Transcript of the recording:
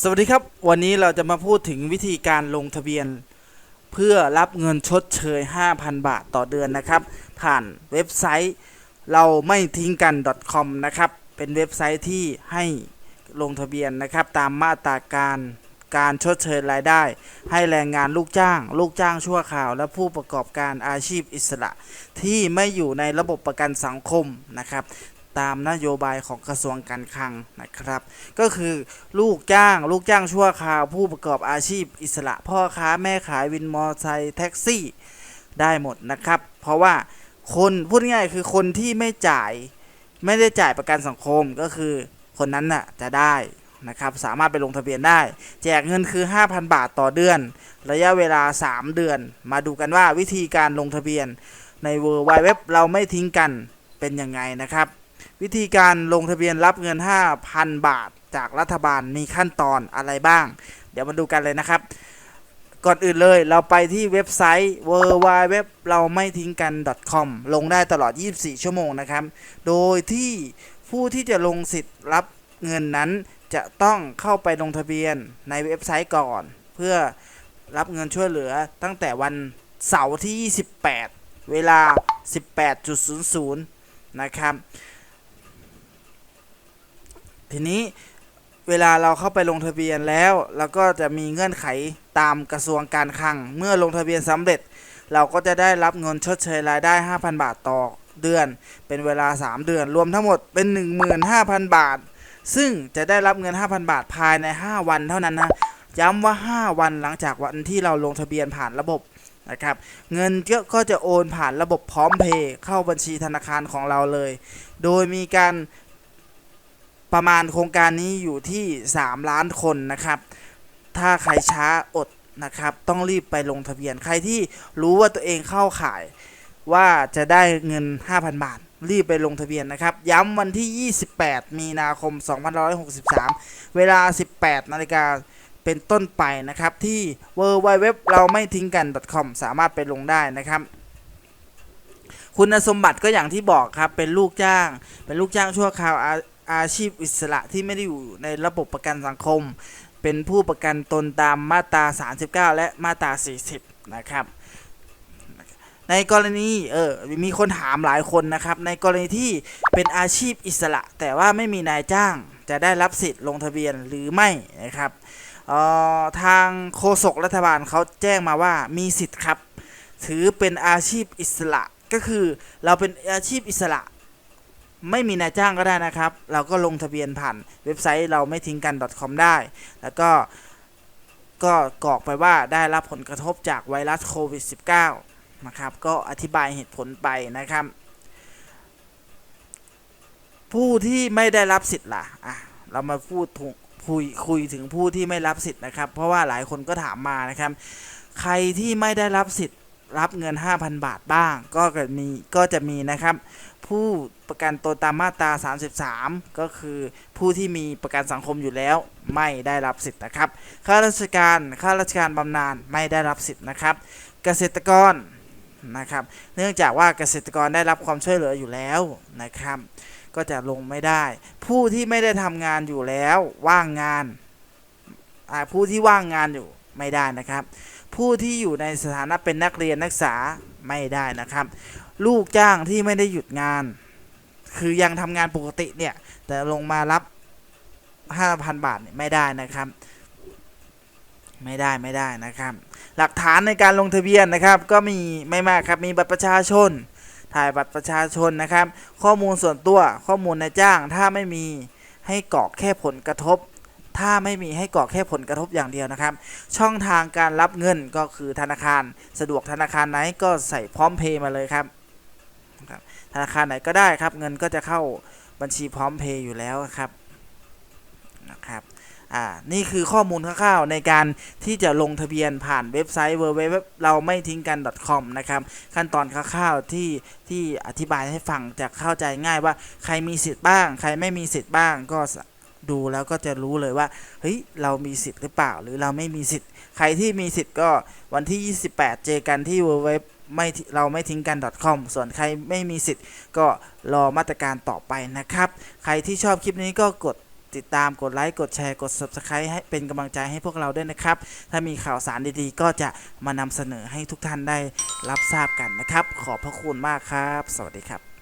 สวัสดีครับ วันนี้เราจะมาพูดถึงวิธีการลงทะเบียน เพื่อรับเงินชดเชย 5,000 บาทต่อเดือนนะครับ ผ่านเว็บไซต์เราไม่ทิ้งกัน .com นะครับ เป็นเว็บไซต์ที่ให้ลงทะเบียนนะครับ ตามมาตราการการชดเชยรายได้ ให้แรงงานลูกจ้าง ลูกจ้างชั่วคราว และผู้ประกอบการอาชีพอิสระ ที่ไม่อยู่ในระบบประกันสังคมนะครับ ตามนโยบายของกระทรวงการคลังนะครับ ก็คือลูกจ้างลูกจ้างชั่วคราวผู้ประกอบอาชีพอิสระพ่อค้าแม่ขายวินมอเตอร์ไซค์แท็กซี่ได้หมดนะครับ เพราะว่าคนพูดง่ายคือคนที่ไม่จ่ายไม่ได้จ่ายประกันสังคมก็คือคนนั้นน่ะจะได้นะครับสามารถไปลงทะเบียนได้ แจกเงินคือ 5,000 บาทต่อเดือน ระยะเวลา 3 เดือน มาดูกันว่าวิธีการลงทะเบียนใน w w w เราไม่ทิ้งกันเป็นยังไงนะครับ วิธีการลงทะเบียนรับเงิน 5,000 บาทจากรัฐบาลมีขั้นตอนอะไรบ้าง เดี๋ยวมาดูกันเลยนะครับ ก่อนอื่นเลยเราไปที่เว็บไซต์ w w w เราไม่ทิ้งกัน .com ลงได้ตลอด 24 ชั่วโมงนะครับ โดยที่ผู้ที่จะลงสิทธิ์รับเงินนั้นจะต้องเข้าไปลงทะเบียนในเว็บไซต์ก่อน เพื่อรับเงินช่วยเหลือตั้งแต่วันเสาร์ที่ 28 เวลา 18.00 นะครับ ทีนี้เวลาเราเข้าไปลงทะเบียนแล้วเราก็จะมีเงื่อนไขตามกระทรวงการคลัง เมื่อลงทะเบียนสำเร็จ เราก็จะได้รับเงินชดเชยรายได้ 5,000 บาทต่อเดือน เป็นเวลา 3 เดือน รวมทั้งหมดเป็น 15,000 บาท ซึ่งจะได้รับเงิน 5,000 บาทภายใน 5 วันเท่านั้นนะ ย้ำว่า 5 วันหลังจากวันที่เราลงทะเบียนผ่านระบบนะครับเงินก็จะโอนผ่านระบบพร้อมเพย์เข้าบัญชีธนาคารของเราเลย โดยมีการ ประมาณโครงการนี้อยู่ที่ 3 ล้านคนนะครับ ถ้าใครช้าอดนะครับ ต้องรีบไปลงทะเบียนใครที่รู้ว่าตัวเองเข้าข่ายว่าจะได้เงิน 5,000 บาท รีบไปลงทะเบียนนะครับ ย้ำวันที่ 28 มีนาคม 2563 เวลา 18 นาฬิกาเป็นต้นไปนะครับ ที่ w w w เราไม่ทิ้งกัน .com สามารถไปลงได้นะครับ คุณสมบัติก็อย่างที่บอกครับ เป็นลูกจ้าง เป็นลูกจ้างชั่วคราว อาชีพอิสระที่ไม่ได้อยู่ในระบบประกันสังคม เป็นผู้ประกันตนตามมาตรา 39 และมาตรา 40 นะครับ ในกรณีเออมีคนถามหลายคนนะครับ ในกรณีที่เป็นอาชีพอิสระ แต่ว่าไม่มีนายจ้างจะได้รับสิทธิ์ลงทะเบียนหรือไม่นะครับออทางโฆษกรัฐบาลเขาแจ้งมาว่ามีสิทธิ์ครับ ถือเป็นอาชีพอิสระก็คือเราเป็นอาชีพอิสระ ไม่มีนายจ้างก็ได้นะครับ เราก็ลงทะเบียนผ่านเว็บไซต์เราไม่ทิ้งกัน .com ได้ แล้วก็ก็กรอกไปว่าได้รับผลกระทบจากไวรัสโควิด -19 นะครับ ก็อธิบายเหตุผลไปนะครับ ผู้ที่ไม่ได้รับสิทธิ์ล่ะอะ เรามาพูดถึงคุยคุยถึงผู้ที่ไม่รับสิทธิ์นะครับ เพราะว่าหลายคนก็ถามมานะครับ ใครที่ไม่ได้รับสิทธิ์ รับเงิน 5,000 บาทบ้าง ก็จะมีก็จะมีนะครับ ผู้ประกันตนตามมาตรา 33 ก็คือผู้ที่มีประกันสังคมอยู่แล้ว ไม่ได้รับสิทธิ์นะครับข้าราชการข้าราชการบำนาญไม่ได้รับสิทธิ์นะครับ เกษตรกรนะครับ เนื่องจากว่าเกษตรกรได้รับความช่วยเหลืออยู่แล้วนะครับ ก็จะลงไม่ได้ ผู้ที่ไม่ได้ทำงานอยู่แล้วว่างงานผู้ที่ว่างงานอยู่ไม่ได้นะครับ ผู้ที่อยู่ในสถานะเป็นนักเรียนนักศึกษาไม่ได้นะครับ ลูกจ้างที่ไม่ได้หยุดงาน คือยังทำงานปกติเนี่ยแต่ลงมารับ 5,000 บาทไม่ได้นะครับ ไม่ได้ไม่ได้นะครับ หลักฐานในการลงทะเบียนนะครับ ก็มีไม่มากครับมีบัตรประชาชน ถ่ายบัตรประชาชนนะครับ ข้อมูลส่วนตัวข้อมูลนายจ้างถ้าไม่มีให้กรอกแค่ผลกระทบ ถ้าไม่มีให้กรอกแค่ผลกระทบอย่างเดียวนะครับ ช่องทางการรับเงินก็คือธนาคาร สะดวกธนาคารไหนก็ใส่พร้อมเพย์มาเลยครับ ธนาคารไหนก็ได้ครับ เงินก็จะเข้าบัญชีพร้อมเพย์อยู่แล้วครับนะครับอ่านี่คือข้อมูลคร่าวๆในการที่จะลงทะเบียนผ่านเว็บไซต์ w w w เราไม่ทิ้งกัน .com นะครับขั้นตอนคร่าวๆที่ที่อธิบายให้ฟังจะเข้าใจง่ายว่าใครมีสิทธิ์บ้าง ใครไม่มีสิทธิ์บ้างก็ ดูแล้วก็จะรู้เลยว่าเฮ้ยเรามีสิทธิ์หรือเปล่า หรือเราไม่มีสิทธิ์ ใครที่มีสิทธิ์ก็วันที่ 28 เจอกันที่ w w w ไม่เราไม่ทิ้งกัน .com ส่วนใครไม่มีสิทธิ์ ก็รอมาตรการต่อไปนะครับ ใครที่ชอบคลิปนี้ก็กดติดตามกดไลค์ กดแชร์ กด Subscribe ให้เป็นกำลังใจให้พวกเราด้วยนะครับ ถ้ามีข่าวสารดีๆ ก็จะมานำเสนอให้ทุกท่านได้รับทราบกันนะครับ ขอบพระคุณมากครับ สวัสดีครับ